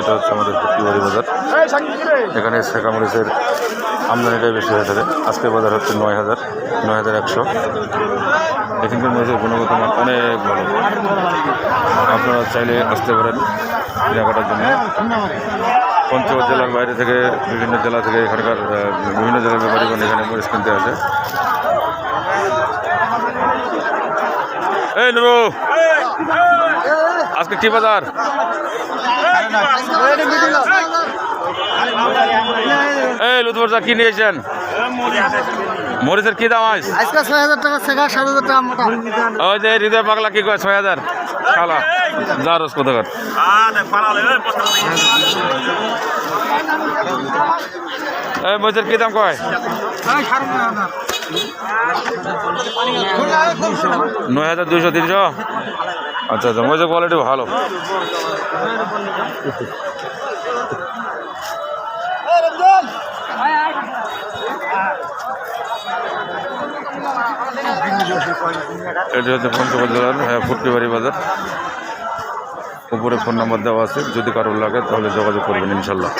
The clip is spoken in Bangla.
এটা হচ্ছে আমাদের ফুটকিবাড়ি বাজার। এখানে শেখা মরিচের আমদানিটাই বেশি হয়ে থাকে। আজকের বাজার হচ্ছে নয় হাজার নয় হাজার একশো। এখানকার মরিচের গুণগত মান অনেক ভালো। আপনারা চাইলে আসতে পারেন কেনাকাটার জন্য। পঞ্চগড় জেলার বাইরে থেকে, বিভিন্ন জেলা থেকে এখানকার বিভিন্ন জেলার ব্যাপারীগণ এখানে মরিচ কিনতে আসে। এই নুরু! আজকে কি বাজার? এই লুৎফর কি নিয়েছেন? মরিচের কি দাম আজ? আজকে ছয় হাজার টাকা শেখা সাত হাজার টাকা মোটা। ওই যে হৃদয় পাগলা কি কয় ছয় হাজার? খালা যা রোজ এই মরিচের কি দাম কয়? নয় হাজার দুইশো তিনশো। আচ্ছা আচ্ছা মরিচের কোয়ালিটি ভালো। এটি হচ্ছে পঞ্চগড় হ্যাঁ ফুটকিবাড়ি বাজার। উপরে ফোন নাম্বার দেওয়া আছে, যদি কারোর লাগে তাহলে যোগাযোগ করবেন, ইনশাল্লাহ।